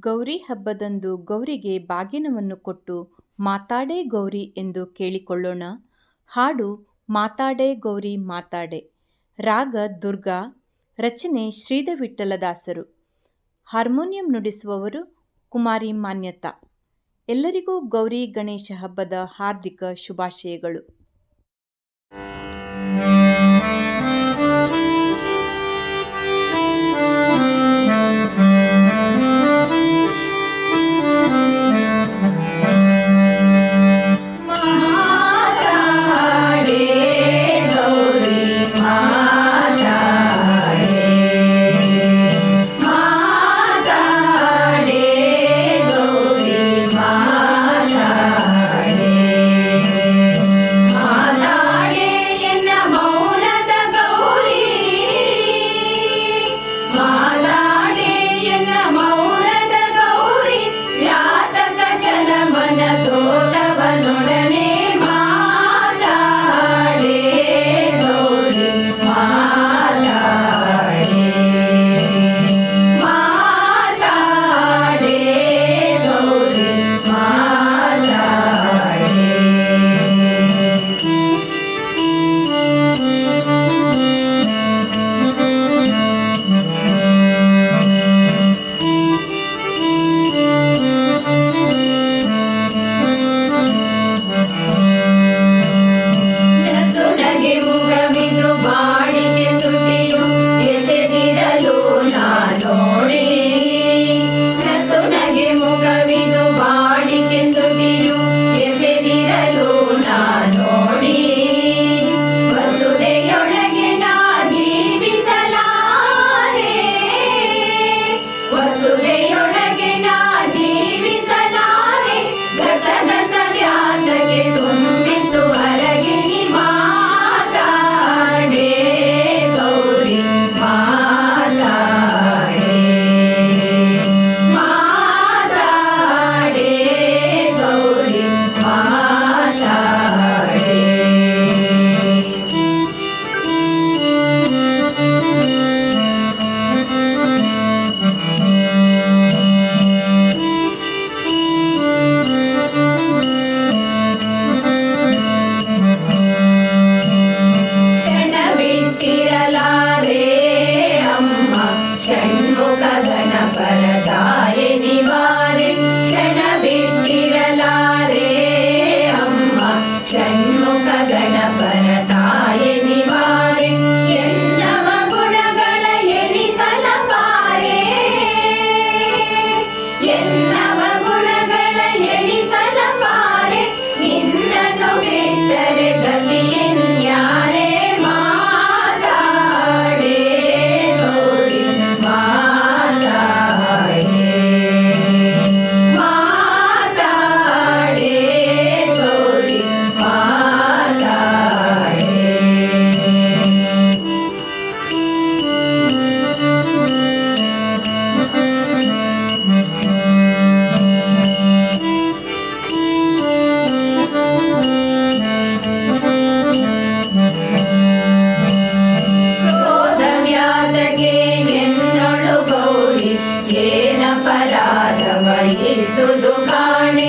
ಗೌರಿ ಹಬ್ಬದಂದು ಗೌರಿಗೆ ಬಾಗಿನವನ್ನು ಕೊಟ್ಟು ಮಾತಾಡೆ ಗೌರಿ ಎಂದು ಕೇಳಿಕೊಳ್ಳೋಣ. ಹಾಡು ಮಾತಾಡೆ ಗೌರಿ ಮಾತಾಡೆ. ರಾಗ ದುರ್ಗಾ, ರಚನೆ ಶ್ರೀಧ ವಿಠ್ಠಲದಾಸರು ಹಾರ್ಮೋನಿಯಂ ನುಡಿಸುವವರು ಕುಮಾರಿ ಮಾನ್ಯತಾ. ಎಲ್ಲರಿಗೂ ಗೌರಿ ಗಣೇಶ ಹಬ್ಬದ ಹಾರ್ದಿಕ ಶುಭಾಶಯಗಳು. षण्मुख गणपन येन पराधवयितु दुकाणि